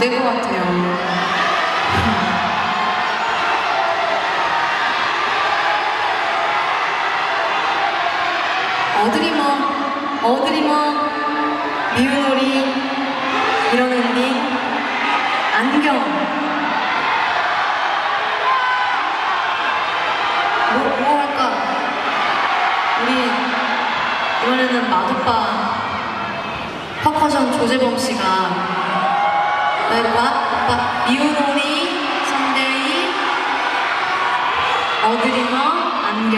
될 것 같아요. 어드리머, 어드리머, 미운 오리, 이런 엔딩, 안경. 뭐, 뭐 할까? 우리 이번에는 마도빠 퍼커션 조재범 씨가 와, 와, 미운 오리, 선데이, 어드리머, 안경.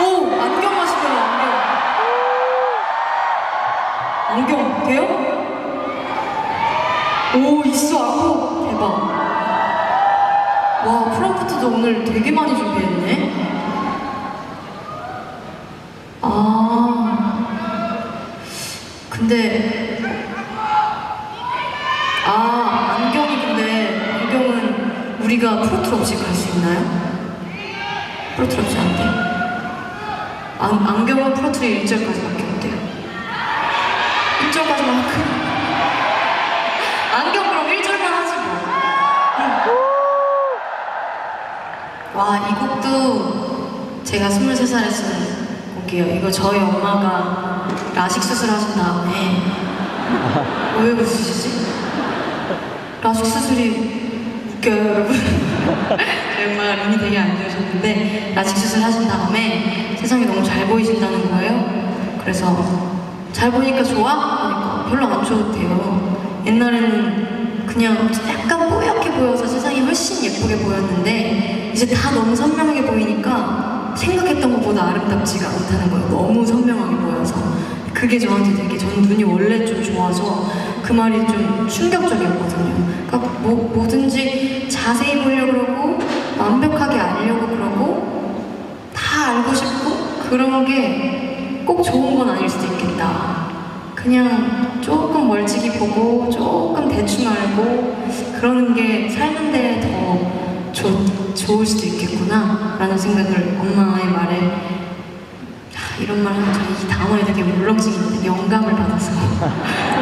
오! 안경 하시더라, 안경. 안경, 돼요? 오, 있어, 안경. 대박. 와, 프롬프트도 오늘 되게 많이 준비했네. 아. 근데. 우리가 프로틀 없이 갈 수 있나요? 프로틀 없이 안 돼? 안, 안경은 프로틀이 1절까지밖에 없대요. 1절까지만 할까? 안경 그럼 1절만 하지 뭐. 와, 이 곡도 제가 23살에 쓴 곡이에요. 이거 저희 엄마가 라식 수술하신 다음에 왜 웃으시지? 라식 수술이 웃겨요, 여러분. 엄마가 눈이 되게 안 좋으셨는데 라식 수술하신 다음에 세상이 너무 잘 보이신다는 거예요. 그래서 잘 보니까 좋아? 그러니까 별로 안 좋대요. 옛날에는 그냥 약간 뽀얗게 보여서 세상이 훨씬 예쁘게 보였는데 이제 다 너무 선명하게 보이니까 생각했던 것보다 아름답지가 않다는 거예요. 너무 선명하게 보여서 그게 저한테 되게 전 눈이 원래 좀 좋아서 그 말이 좀 충격적이었거든요. 그러니까 뭐, 뭐든지 자세히 보려고 그러고 완벽하게 알려고 그러고 다 알고 싶고 그런 게 꼭 좋은 건 아닐 수도 있겠다. 그냥 조금 멀찍이 보고 조금 대충 알고 그러는 게 사는데 더 좋, 좋을 수도 있겠구나 라는 생각을 엄마의 말에 하, 이런 말 하면 저는 이 단어에 되게 울렁증이는데 영감을 받아서